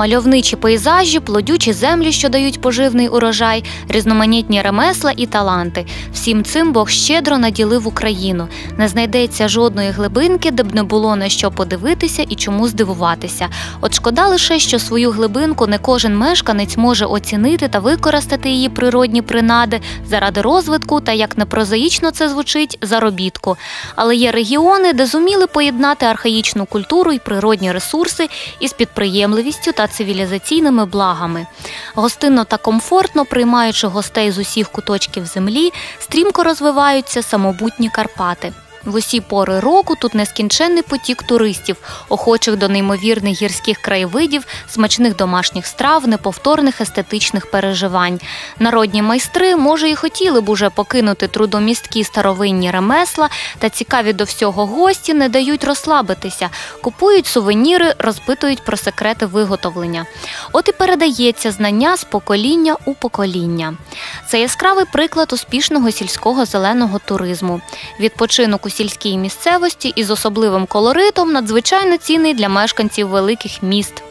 Мальовничі пейзажі, плодючі землі, що дають поживний урожай, різноманітні ремесла і таланти. Всім цим Бог щедро наділив Україну. Не знайдеться жодної глибинки, де б не було на що подивитися і чому здивуватися. От шкода лише, що свою глибинку не кожен мешканець може оцінити та використати її природні принади заради розвитку та, як не прозаїчно це звучить, заробітку. Але є регіони, де зуміли поєднати архаїчну культуру і природні ресурси із підприємливістю та цивілізаційними благами. Гостинно та комфортно приймаючи гостей з усіх куточків землі, стрімко розвиваються самобутні Карпати. В усі пори року тут нескінченний потік туристів, охочих до неймовірних гірських краєвидів, смачних домашніх страв, неповторних естетичних переживань. Народні майстри, може, і хотіли б уже покинути трудомісткі старовинні ремесла, та цікаві до всього гості не дають розслабитися, купують сувеніри, розпитують про секрети виготовлення. От і передається знання з покоління у покоління. Це яскравий приклад успішного сільського зеленого туризму. Відпочинок сільській місцевості із особливим колоритом надзвичайно цінний для мешканців великих міст.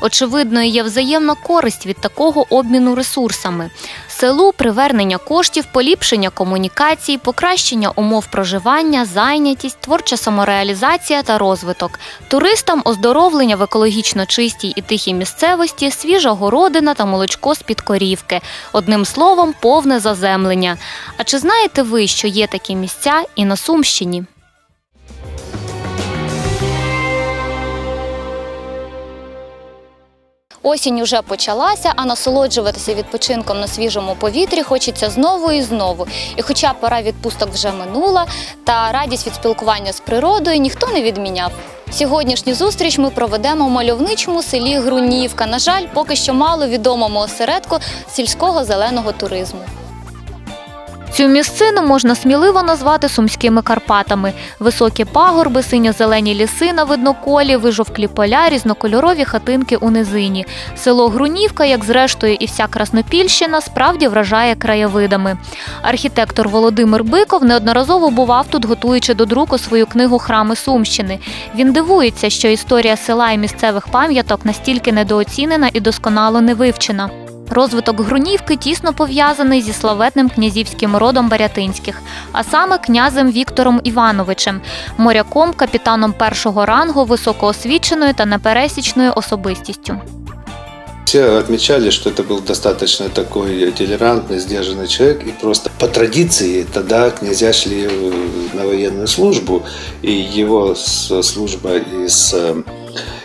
Очевидною є взаємна користь від такого обміну ресурсами. Селу привернення коштів, поліпшення комунікацій, покращення умов проживання, зайнятість, творча самореалізація та розвиток. Туристам оздоровлення в екологічно чистій і тихій місцевості, свіжа городина та молочко з під корівки. Одним словом, повне заземлення. А чи знаєте ви, що є такі місця і на Сумщині? Осінь уже почалася, а насолоджуватися відпочинком на свіжому повітрі хочеться знову і знову. І хоча пора відпусток вже минула, та радість від спілкування з природою ніхто не відміняв. Сьогоднішню зустріч ми проведемо в мальовничому селі Грунівка. На жаль, поки що мало відомому осередку сільського зеленого туризму. Цю місцину можна сміливо назвати сумськими Карпатами: високі пагорби, синьо-зелені ліси на видноколі, вижовклі поля, різнокольорові хатинки у низині. Село Грунівка, як зрештою і вся Краснопільщина, справді вражає краєвидами. Архітектор Володимир Биков неодноразово бував тут, готуючи до друку свою книгу Храми Сумщини. Він дивується, що історія села і місцевих пам'яток настільки недооцінена і досконало не вивчена. Розвиток Грунівки тісно пов'язаний зі славетним князівським родом Барятинських, а саме князем Віктором Івановичем, моряком, капітаном першого рангу, високоосвіченою та непересічною особистістю. Все отмечали, что это был достаточно такой толерантный, сдержанный человек. И просто по традиции тогда князья шли э, на военную службу. И его с- служба и с, э,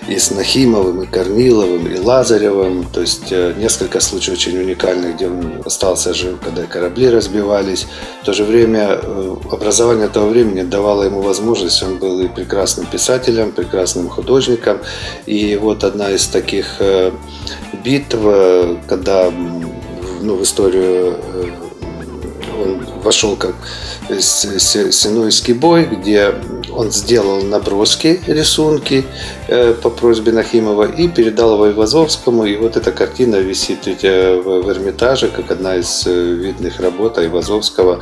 и с Нахимовым, и Корниловым, и Лазаревым. То есть э, несколько случаев очень уникальных, где он остался жив, когда корабли разбивались. В то же время э, образование того времени давало ему возможность. Он был и прекрасным писателем, прекрасным художником. И вот одна из таких э, битв, когда ну, в историю он вошел как с- с- Сенойский бой, где он сделал наброски, рисунки э, по просьбе Нахимова и передал его Ивазовскому. И вот эта картина висит ведь, э, в, Эрмитаже, как одна из э, видных работ Ивазовского.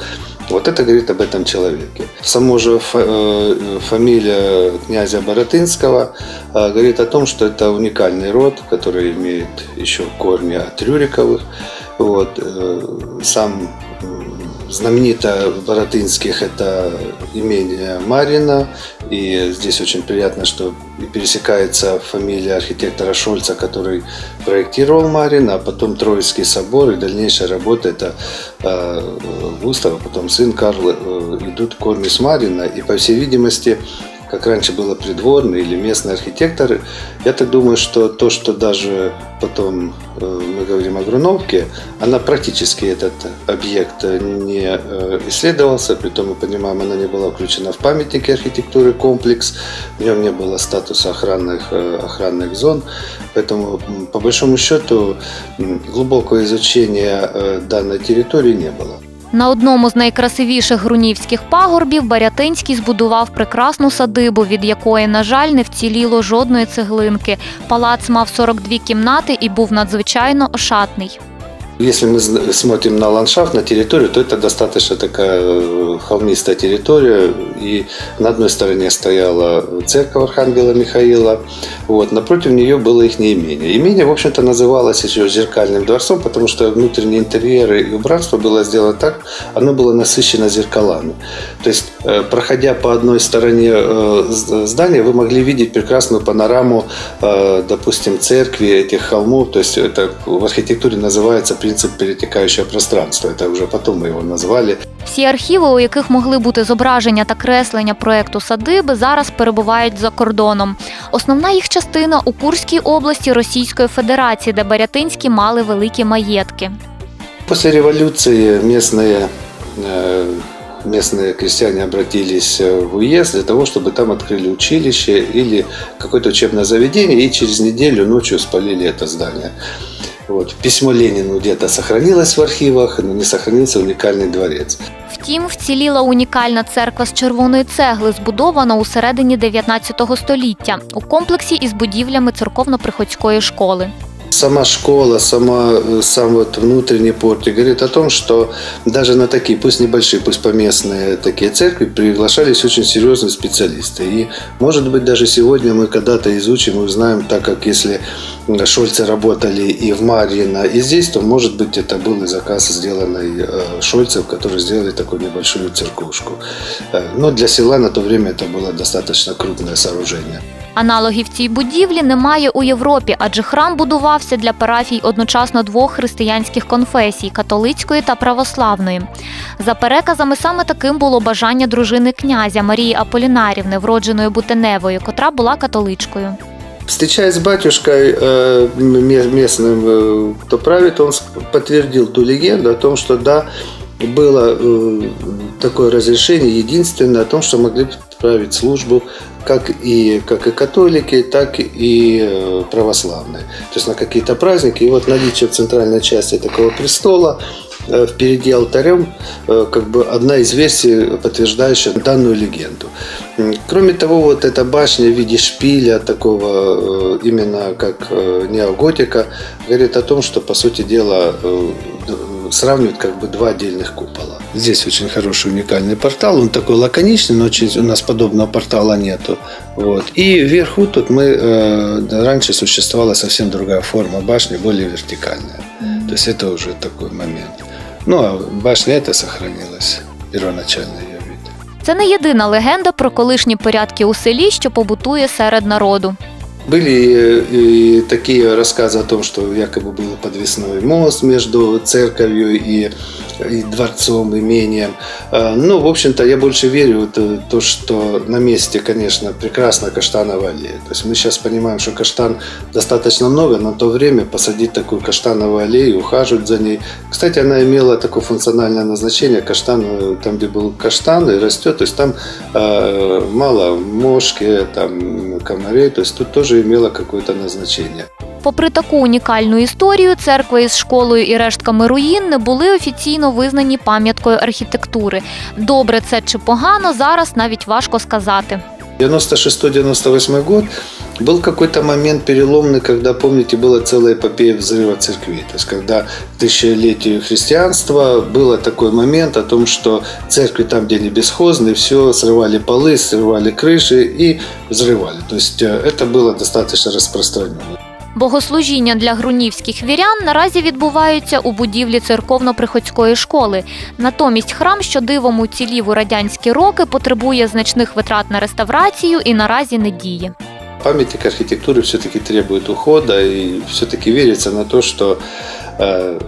Вот это говорит об этом человеке. Само же фа- фамилия князя Боротынского говорит о том, что это уникальный род, который имеет еще корни от Рюриковых. Вот, сам знаменито Боротынских это имение Марина. И здесь очень приятно, что пересекается фамилия архитектора Шольца, который проектировал Марин, а потом Троицкий собор и дальнейшая работа это э, Густав, а потом сын Карл э, идут корни с Марина. И по всей видимости, как раньше было придворный или местный архитектор, я так думаю, что то, что даже потом э, мы говорим о Груновке, она практически этот объект не э, исследовался, притом мы понимаем, она не была включена в памятники архитектуры комплекс, в нем не было статуса охранных, э, охранных зон, поэтому по большому счету глубокого изучения данной территории не было. На одному з найкрасивіших грунівських пагорбів Барятинський збудував прекрасну садибу, від якої, на жаль, не вціліло жодної цеглинки. Палац мав 42 кімнати і був надзвичайно ошатний. Если мы смотрим на ландшафт, на территорию, то это достаточно такая э, холмистая территория. И на одной стороне стояла церковь Архангела Михаила, вот, напротив нее было их имение. Имение, в общем-то, называлось еще зеркальным дворцом, потому что внутренние интерьеры и убранство было сделано так, оно было насыщено зеркалами. То есть, проходя по одной стороне э, з- здания, вы могли видеть прекрасную панораму, э, допустим, церкви, этих холмов. То есть, это в архитектуре называется принцип перетекающего пространства. Это уже потом мы его назвали. Всі архіви, у яких могли бути зображення та креслення проекту садиби, зараз перебувають за кордоном. Основна їх частина у Курській області Російської Федерації, де Барятинські мали великі маєтки. После революции местные, э, местные крестьяне обратились э, в уезд для того, чтобы там открыли училище или какое-то учебное заведение, и через неделю ночью спалили это здание. Вот. Письмо Ленину где-то сохранилось в архивах, но не сохранился уникальный дворец. Втім, вціліла унікальна церква з червоної цегли, збудована у середині 19 століття у комплексі із будівлями церковно-приходської школи. Сама школа, сама, э, сам вот внутренний портик говорит о том, что даже на такие, пусть небольшие, пусть поместные такие церкви приглашались очень серьезные специалисты. И, может быть, даже сегодня мы когда-то изучим и узнаем, так как если Шольцы работали и в Марьино, и здесь, то, может быть, это был и заказ, сделанный э, Шольцев, которые сделали такую небольшую церквушку. Э, Но для села на то время это было достаточно крупное сооружение. Аналогів цій будівлі немає у Європі, адже храм будувався для парафій одночасно двох християнських конфесій католицької та православної. За переказами, саме таким було бажання дружини князя Марії Аполінарівни, вродженої Бутеневою, котра була католичкою. Встречаясь с батюшкой э, ме- местным, э, кто правит, он с- подтвердил ту легенду о том, что да, было э, такое разрешение единственное о том, что могли править службу как и, как и католики, так и э, православные. То есть на какие-то праздники. И вот наличие в центральной части такого престола э, впереди алтарем, э, как бы одна из версий, подтверждающая данную легенду. Кроме того, вот эта башня в виде шпиля, такого именно как неоготика, говорит о том, что, по сути дела, сравнивают как бы два отдельных купола. Здесь очень хороший уникальный портал, он такой лаконичный, но очень, у нас подобного портала нету. Вот. И вверху тут мы, э, да, раньше существовала совсем другая форма башни, более вертикальная. То есть это уже такой момент. Ну, а башня эта сохранилась, первоначальный ее вид. Це не єдина легенда про колишні порядки у селі, що побутує серед народу. Были э, и такие рассказы о том, что якобы был подвесной мост между церковью и, и дворцом, имением. Э, Ну, в общем-то, я больше верю в то, то, что на месте, конечно, прекрасна каштановая аллея. То есть мы сейчас понимаем, что каштан достаточно много, но на то время посадить такую каштановую аллею, ухаживать за ней. Кстати, она имела такое функциональное назначение. Каштан, э, там, где был каштан и растет, то есть там э, мало мошки, там комарей, то есть тут тоже имело какое-то назначение. Попри таку унікальну історію, церква із школою і рештками руїн не були офіційно визнані пам'яткою архітектури. Добре це чи погано, зараз навіть важко сказати. 96-98 год был какой-то момент переломный, когда, помните, была целая эпопея взрыва церквей. То есть, когда к тысячелетию христианства был такой момент о том, что церкви там, где они бесхозные, все срывали полы, срывали крыши и взрывали. То есть, э, это было достаточно распространено. Богослужіння для грунівських вірян наразі відбуваються у будівлі церковно-приходської школи. Натомість храм, що дивом уцілів у радянські роки, потребує значних витрат на реставрацію і наразі не діє. Памятник архитектуры все-таки требует ухода, и все-таки верится на то, что э,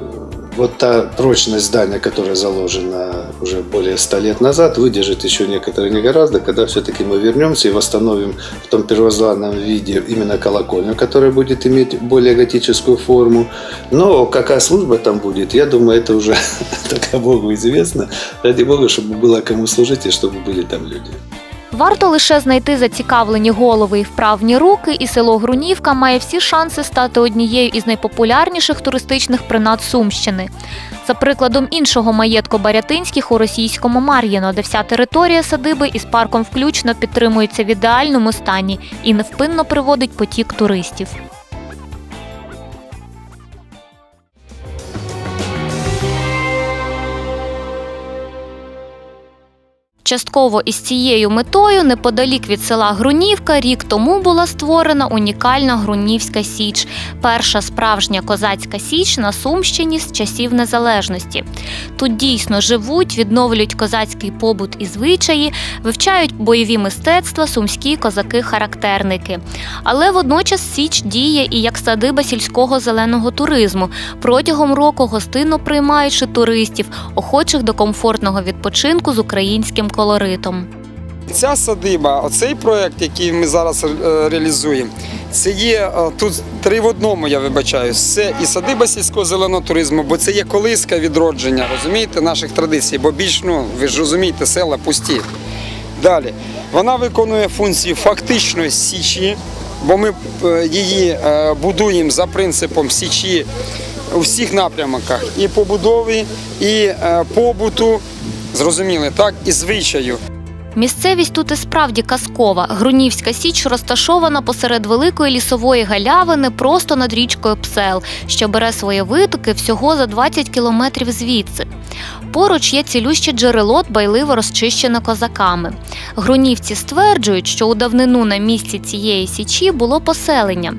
вот та прочность здания, которая заложена уже более ста лет назад, выдержит еще некоторые не гораздо, когда все-таки мы вернемся и восстановим в том первозданном виде именно колокольню, которая будет иметь более готическую форму. Но какая служба там будет, я думаю, это уже только Богу известно. Ради Бога, чтобы было кому служить и чтобы были там люди. Варто лише знайти зацікавлені голови і вправні руки, і село Грунівка має всі шанси стати однією із найпопулярніших туристичних принад Сумщини. За прикладом іншого маєтку Барятинських у російському Мар'їно, де вся територія садиби із парком включно підтримується в ідеальному стані і невпинно приводить потік туристів. Частково із цією метою неподалік від села Грунівка рік тому була створена унікальна Грунівська Січ, перша справжня козацька січ на Сумщині з часів незалежності. Тут дійсно живуть, відновлюють козацький побут і звичаї, вивчають бойові мистецтва, сумські козаки-характерники. Але водночас Січ діє і як садиба сільського зеленого туризму, протягом року гостинно приймаючи туристів, охочих до комфортного відпочинку з українським колоритом. Ця садиба, оцей проект, який ми зараз е, реалізуємо, це є е, тут три в одному, я вибачаю. Це і садиба сільського зеленого туризму, бо це є колиска відродження, розумієте, наших традицій, бо більш, ну, ви ж розумієте, села пусті. Далі. Вона виконує функцію фактичної січі, бо ми е, її будуємо за принципом січі у всіх напрямках і побудови, і побуту, зрозуміли, так, і звичаю. Місцевість тут і справді казкова. Грунівська січ розташована посеред великої лісової галявини просто над річкою Псел, що бере свої витоки всього за 20 кілометрів звідси. Поруч є цілюще джерело, дбайливо розчищене козаками. Грунівці стверджують, що у давнину на місці цієї січі було поселення.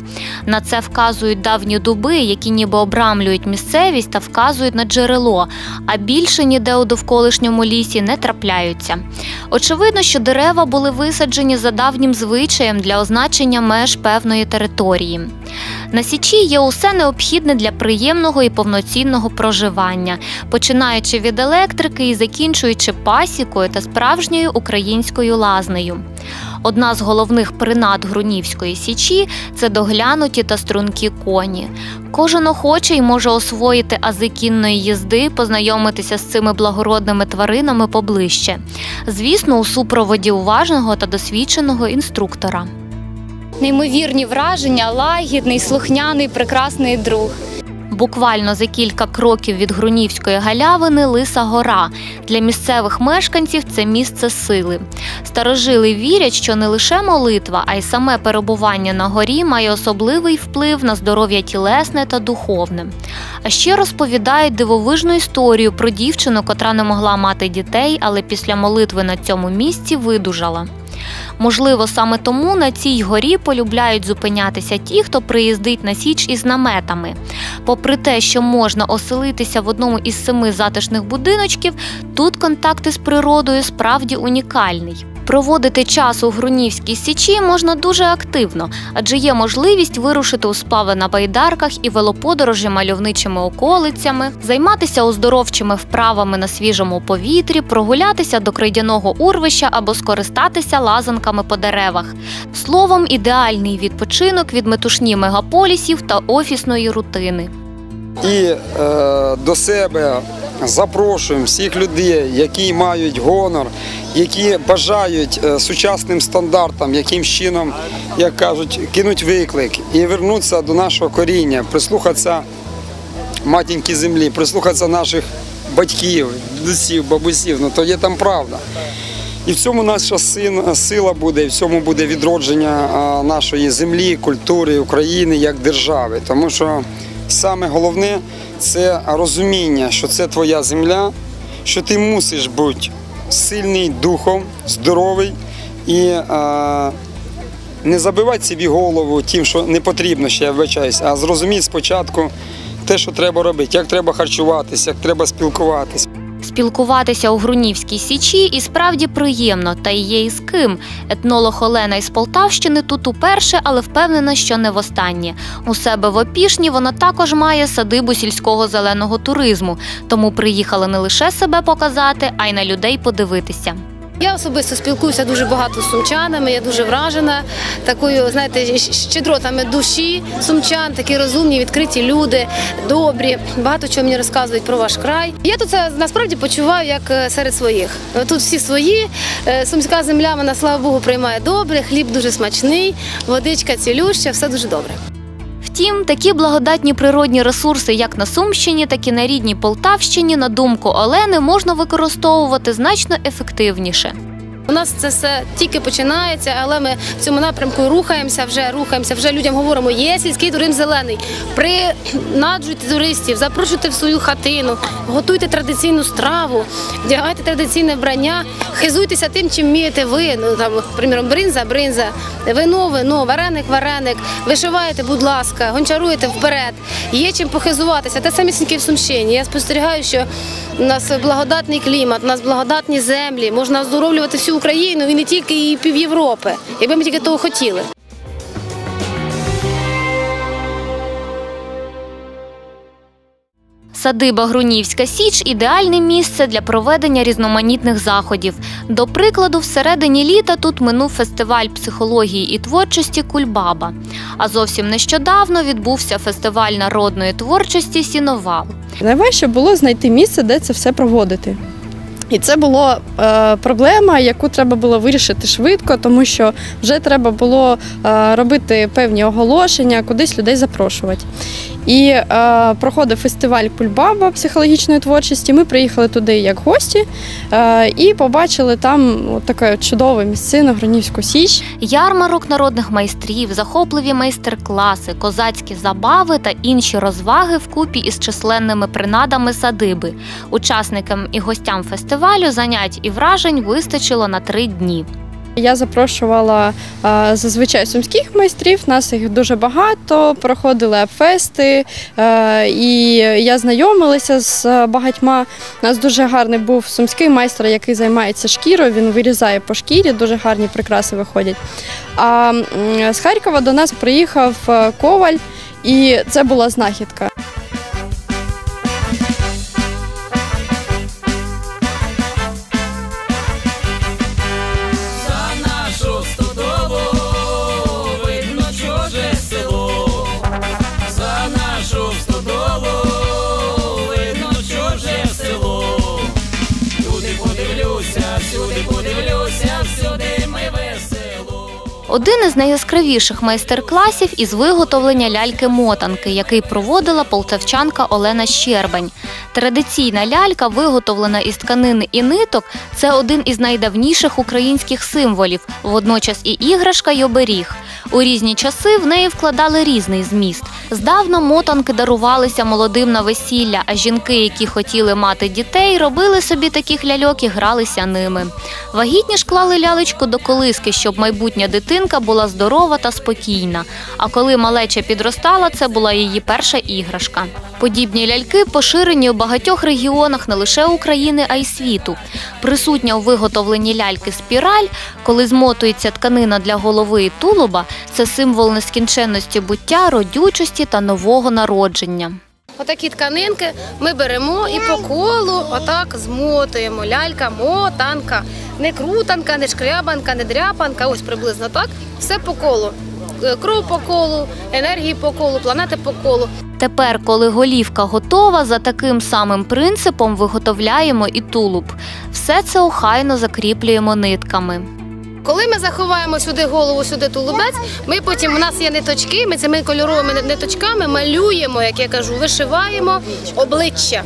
На це вказують давні дуби, які ніби обрамлюють місцевість та вказують на джерело, а більше ніде у довколишньому лісі не трапляються. Очевидно, що дерева були висаджені за давнім звичаєм для означення меж певної території. На січі є усе необхідне для приємного і повноцінного проживання, починаючи від електрики і закінчуючи пасікою та справжньою українською лазнею. Одна з головних принад Грунівської січі це доглянуті та стрункі коні. Кожен охочий може освоїти ази кінної їзди, познайомитися з цими благородними тваринами поближче. Звісно, у супроводі уважного та досвідченого інструктора. неймовірні враження, лагідний, слухняний, прекрасний друг. Буквально за кілька кроків від Грунівської галявини Лиса гора. Для місцевих мешканців це місце сили. Старожили вірять, що не лише молитва, а й саме перебування на горі має особливий вплив на здоров'я тілесне та духовне. А ще розповідають дивовижну історію про дівчину, котра не могла мати дітей, але після молитви на цьому місці видужала. Можливо, саме тому на цій горі полюбляють зупинятися ті, хто приїздить на січ із наметами. Попри те, що можна оселитися в одному із семи затишних будиночків, тут контакти з природою справді унікальний. Проводити час у Грунівській січі можна дуже активно, адже є можливість вирушити у сплави на байдарках і велоподорожі мальовничими околицями, займатися оздоровчими вправами на свіжому повітрі, прогулятися до крейдяного урвища або скористатися лазанками по деревах. Словом, ідеальний відпочинок від метушні мегаполісів та офісної рутини. І е, до себе запрошуємо всіх людей, які мають гонор, які бажають е, сучасним стандартам, яким чином, як кажуть, кинуть виклик і вернутися до нашого коріння, прислухатися матінки землі, прислухатися наших батьків, дідусів, бабусів. Ну то є там правда. І в цьому наша сила буде, і в цьому буде відродження нашої землі, культури України як держави. Тому що саме головне це розуміння, що це твоя земля, що ти мусиш бути сильний духом, здоровий і а, не забивати собі голову тим, що не потрібно ще я вбачаюся, а зрозуміти спочатку те, що треба робити, як треба харчуватися, як треба спілкуватися. Спілкуватися у Грунівській січі і справді приємно, та й є із ким. Етнолог Олена із Полтавщини тут уперше, але впевнена, що не востаннє. У себе в Опішні вона також має садибу сільського зеленого туризму, тому приїхала не лише себе показати, а й на людей подивитися. Я особисто спілкуюся дуже багато з сумчанами. Я дуже вражена такою, знаєте, щедротами душі сумчан, такі розумні, відкриті люди, добрі. Багато чого мені розказують про ваш край. Я тут це насправді почуваю як е, серед своїх. Тут всі свої. Е, Сумська земля, вона слава Богу, приймає добре. Хліб дуже смачний, водичка цілюща, все дуже добре. Втім, такі благодатні природні ресурси, як на Сумщині, так і на рідній Полтавщині, на думку Олени, можна використовувати значно ефективніше. У нас це все тільки починається, але ми в цьому напрямку рухаємося, вже рухаємося. Вже людям говоримо, є сільський туризм зелений. Принаджуйте туристів, запрошуйте в свою хатину, готуйте традиційну страву, вдягайте традиційне вбрання, хизуйтеся тим, чим вмієте ви. Ну там, приміром, бринза, бринза, вино, вино, вареник, вареник. Вишиваєте, будь ласка, гончаруєте вперед. Є чим похизуватися. Те самісіньке в Сумщині. Я спостерігаю, що у нас благодатний клімат, у нас благодатні землі, можна оздоровлювати всю Україну і не тільки і пів Європи, якби ми тільки того хотіли. Садиба Грунівська Січ ідеальне місце для проведення різноманітних заходів. До прикладу, всередині літа тут минув фестиваль психології і творчості Кульбаба. А зовсім нещодавно відбувся фестиваль народної творчості Сіновал. Найважче було знайти місце, де це все проводити. І це була е, проблема, яку треба було вирішити швидко, тому що вже треба було е, робити певні оголошення, кудись людей запрошувати. І е, проходив фестиваль Кульбаба психологічної творчості. Ми приїхали туди як гості е, і побачили там таке чудове місцину Гронівську Січ. Ярмарок народних майстрів, захопливі майстер-класи, козацькі забави та інші розваги вкупі із численними принадами садиби. Учасникам і гостям фестивалю занять і вражень вистачило на три дні. Я запрошувала зазвичай сумських майстрів, нас їх дуже багато, проходили апфести, і я знайомилася з багатьма. У нас дуже гарний був сумський майстер, який займається шкірою, він вирізає по шкірі, дуже гарні прикраси виходять. А з Харкова до нас приїхав е, коваль, і це була знахідка. Всюди подивлюся, всюди ми весело. Один із найяскравіших майстер-класів із виготовлення ляльки-мотанки, який проводила полтавчанка Олена Щербань. Традиційна лялька, виготовлена із тканини і ниток, це один із найдавніших українських символів, водночас і іграшка й оберіг. У різні часи в неї вкладали різний зміст. Здавна мотанки дарувалися молодим на весілля, а жінки, які хотіли мати дітей, робили собі таких ляльок і гралися ними. Вагітні ж клали лялечку до колиски, щоб майбутня дитинка була здорова та спокійна. А коли малеча підростала, це була її перша іграшка. Подібні ляльки поширені у багатьох регіонах не лише України, а й світу. Присутня у виготовленні ляльки спіраль, коли змотується тканина для голови і тулуба, це символ нескінченності буття, родючості та нового народження. Отакі тканинки ми беремо і по колу отак змотуємо. Лялька, мотанка. Не крутанка, не шкрябанка, не дряпанка. Ось приблизно так. Все по колу. Е, Кров по колу, енергії по колу, планети по колу. Тепер, коли голівка готова, за таким самим принципом виготовляємо і тулуб. Все це охайно закріплюємо нитками. Коли ми заховаємо сюди голову, сюди тулубець, ми потім у нас є ниточки, ми цими кольоровими ниточками малюємо, як я кажу, вишиваємо обличчя.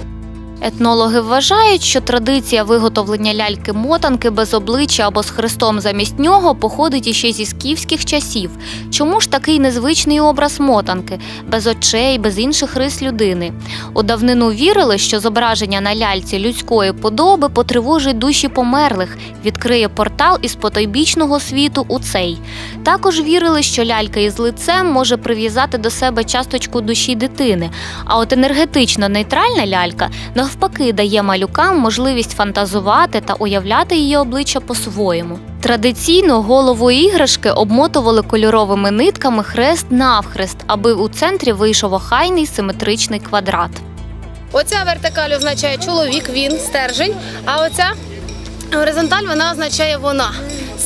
Етнологи вважають, що традиція виготовлення ляльки-мотанки без обличчя або з хрестом замість нього походить іще зі скіфських часів. Чому ж такий незвичний образ мотанки, без очей, без інших рис людини? У давнину вірили, що зображення на ляльці людської подоби потривожить душі померлих, відкриє портал із потойбічного світу у цей. Також вірили, що лялька із лицем може прив'язати до себе часточку душі дитини. А от енергетично нейтральна лялька навпаки дає малюкам можливість фантазувати та уявляти її обличчя по-своєму. Традиційно голову іграшки обмотували кольоровими нитками хрест навхрест, аби у центрі вийшов охайний симетричний квадрат. Оця вертикаль означає чоловік, він, стержень, а оця горизонталь вона означає вона.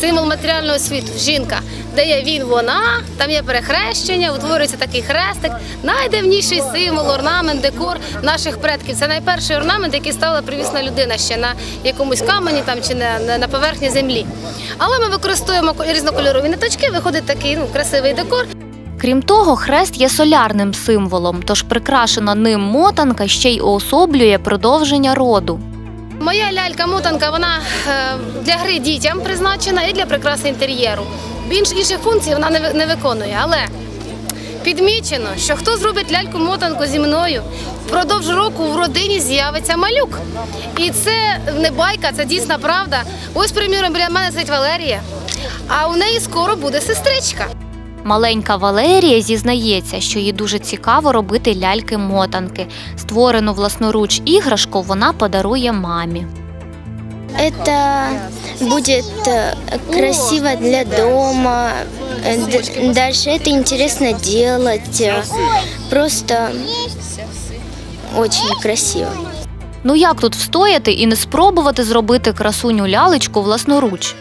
Символ матеріального світу, жінка, де є він, вона, там є перехрещення, утворюється такий хрестик. Найдавніший символ, орнамент, декор наших предків. Це найперший орнамент, який ставила привісна людина ще на якомусь камені там чи на, на поверхні землі. Але ми використовуємо різнокольорові ниточки, виходить такий ну, красивий декор. Крім того, хрест є солярним символом, тож прикрашена ним мотанка ще й уособлює продовження роду. Моя лялька-мотанка вона е, для гри дітям призначена і для прикраси інтер'єру. Більш інших функцій вона не, виконує. Але підмічено, що хто зробить ляльку-мотанку зі мною, впродовж року в родині з'явиться малюк. І це не байка, це дійсна правда. Ось, приміром, біля мене сидить Валерія, а у неї скоро буде сестричка. Маленька Валерія зізнається, що їй дуже цікаво робити ляльки-мотанки. Створену власноруч іграшку вона подарує мамі. Это будет э, красиво для дома. Э, д- Дальше это интересно делать. э, Просто очень красиво. Ну як тут встояти і не спробувати зробити красуню лялечку власноруч?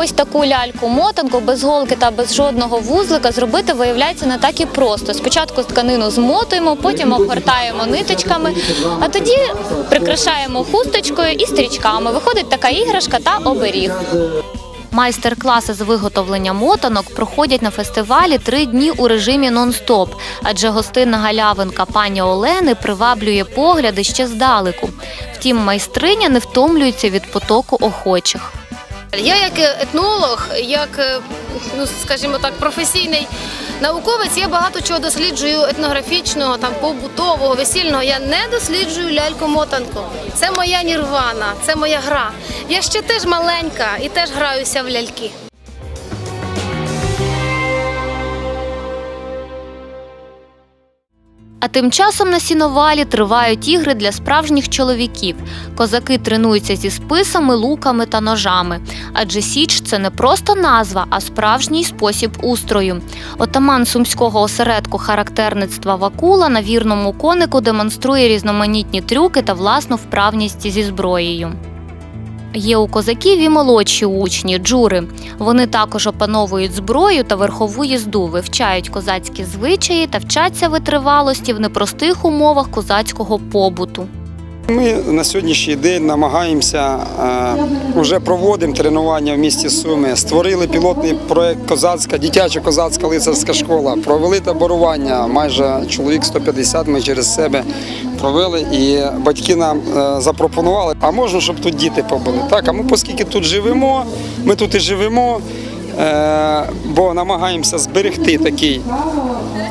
Ось таку ляльку-мотанку без голки та без жодного вузлика зробити виявляється не так і просто. Спочатку тканину змотуємо, потім обгортаємо ниточками, а тоді прикрашаємо хусточкою і стрічками. Виходить така іграшка та оберіг. Майстер-класи з виготовлення мотанок проходять на фестивалі три дні у режимі нон-стоп, адже гостинна галявинка пані Олени приваблює погляди ще здалеку. Втім, майстриня не втомлюється від потоку охочих. Я як етнолог, як, е, ну скажімо так, професійний науковець, я багато чого досліджую етнографічного, там побутового, весільного. Я не досліджую ляльку-мотанку. Це моя нірвана, це моя гра. Я ще теж маленька і теж граюся в ляльки. А тим часом на сіновалі тривають ігри для справжніх чоловіків. Козаки тренуються зі списами, луками та ножами. Адже Січ це не просто назва, а справжній спосіб устрою. Отаман сумського осередку характерництва Вакула на вірному конику демонструє різноманітні трюки та власну вправність зі зброєю. Є у козаків і молодші учні джури. Вони також опановують зброю та верхову їзду, вивчають козацькі звичаї та вчаться витривалості в непростих умовах козацького побуту. Ми на сьогоднішній день намагаємося е, вже проводимо тренування в місті Суми. Створили пілотний проект Козацька, дитяча козацька лицарська школа. Провели таборування. Майже чоловік 150 ми через себе провели. І батьки нам е, запропонували, а можна, щоб тут діти побули. Так, а ми, оскільки тут живемо, ми тут і живемо, е, бо намагаємося зберегти такий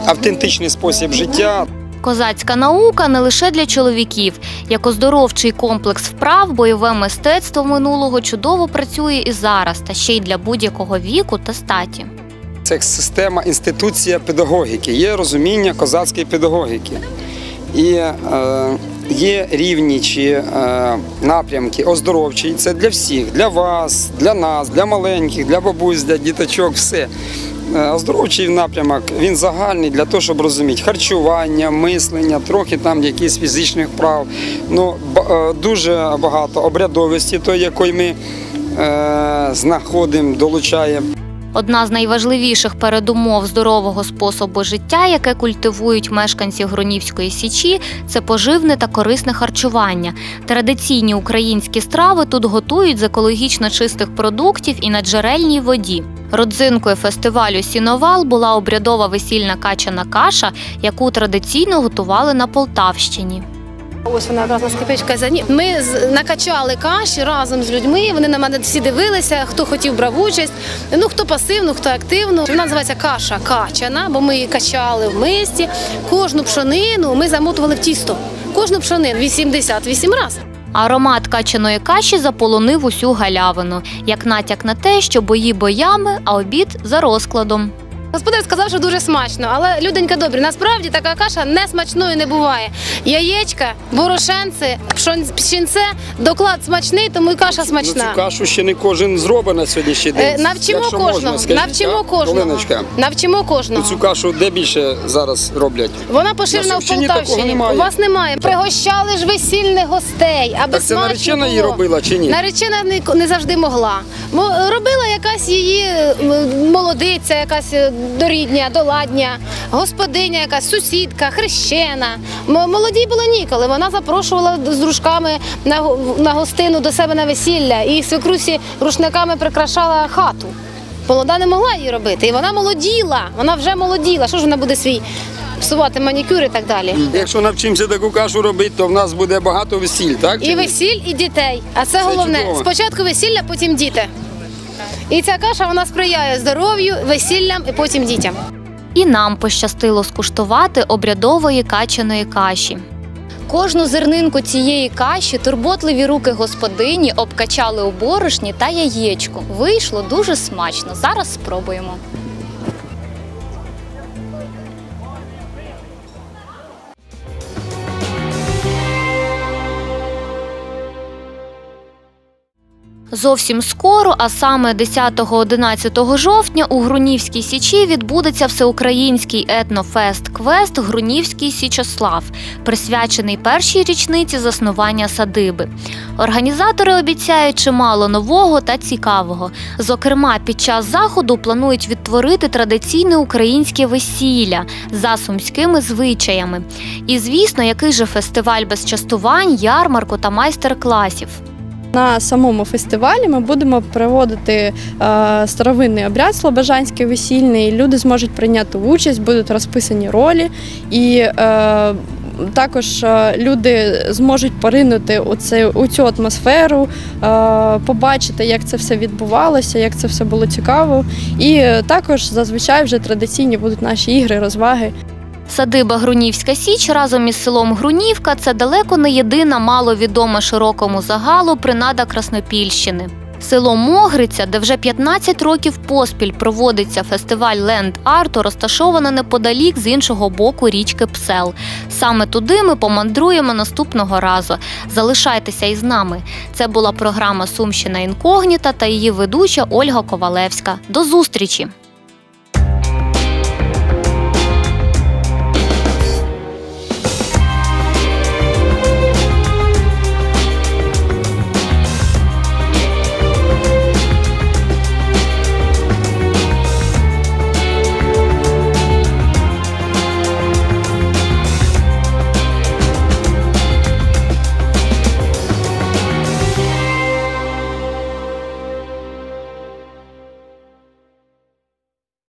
автентичний спосіб життя. Козацька наука не лише для чоловіків, як оздоровчий комплекс вправ, бойове мистецтво минулого чудово працює і зараз, та ще й для будь-якого віку та статі. Це система, інституція педагогіки, є розуміння козацької педагогіки. І е, є рівні чи е, напрямки оздоровчі. Це для всіх, для вас, для нас, для маленьких, для бабусь, для діточок, все. Е, Оздоровчий напрямок він загальний для того, щоб розуміти харчування, мислення, трохи там якісь фізичних вправ. Ну, дуже багато обрядовості, тої, якої ми знаходимо, долучаємо. Одна з найважливіших передумов здорового способу життя, яке культивують мешканці Гронівської січі, це поживне та корисне харчування. Традиційні українські страви тут готують з екологічно чистих продуктів і на джерельній воді. Родзинкою фестивалю Сіновал була обрядова весільна качана каша, яку традиційно готували на Полтавщині. Ось вона якраз скипичка за ні. Ми накачали каші разом з людьми. Вони на мене всі дивилися, хто хотів брав участь. Ну хто пасивно, хто активно. Вона називається каша качана, бо ми її качали в мисті. Кожну пшонину ми замотували в тісто. Кожну пшонину 88 разів. Аромат качаної каші заполонив усю галявину, як натяк на те, що бої боями, а обід за розкладом. Господар сказав, що дуже смачно, але люденька добрі, насправді така каша не смачною не буває. Яєчка, борошенце, пшінце, доклад смачний, тому і каша Ну, смачна. цю кашу ще не кожен зробить на сьогоднішній день. Е, Навчимо Якщо кожного, можна, скажіть, навчимо а? кожного. Оленочка, Навчимо ну, кожного. цю кашу де більше зараз роблять? Вона поширена в Полтавщині. У вас немає. Пригощали ж весільних гостей, аби Так це наречена її робила чи ні? Наречена не, не завжди могла. Мо- Робила якась її молодиця, якась е, дорідня, доладня, господиня, якась сусідка, хрещена. Молодій було ніколи. Вона запрошувала з дружками на, на гостину до себе на весілля і свекрусі рушниками прикрашала хату. Молода не могла її робити. І вона молоділа, вона вже молоділа. Що ж вона буде свій псувати манікюр і так далі? Якщо навчимося таку кашу робити, то в нас буде багато весіль, так? І весіль, і дітей. А це, головне. чудово. Спочатку весілля, потім діти. І ця каша вона сприяє здоров'ю, весіллям і потім дітям. І нам пощастило скуштувати обрядової качаної каші. Кожну зернинку цієї каші турботливі руки господині обкачали у борошні та яєчку. Вийшло дуже смачно. Зараз спробуємо. Зовсім скоро, а саме 10-11 жовтня, у Грунівській січі відбудеться всеукраїнський етнофест Квест Грунівський Січослав, присвячений першій річниці заснування садиби. Організатори обіцяють чимало нового та цікавого. Зокрема, під час заходу планують відтворити традиційне українське весілля за сумськими звичаями. І, звісно, який же фестиваль без частувань, ярмарку та майстер-класів. На самому фестивалі ми будемо проводити е, старовинний обряд Слобожанський весільний. Люди зможуть прийняти участь, будуть розписані ролі, і е, також е, люди зможуть поринути у, це, у цю атмосферу, побачити, як це все відбувалося, як це все було цікаво. І також зазвичай вже традиційні будуть наші ігри, розваги. Садиба Грунівська Січ разом із селом Грунівка це далеко не єдина маловідома широкому загалу принада Краснопільщини. Село Могриця, де вже 15 років поспіль проводиться фестиваль ленд арту, розташоване неподалік з іншого боку річки Псел. Саме туди ми помандруємо наступного разу. Залишайтеся із нами. Це була програма Сумщина інкогніта та її ведуча Ольга Ковалевська. До зустрічі!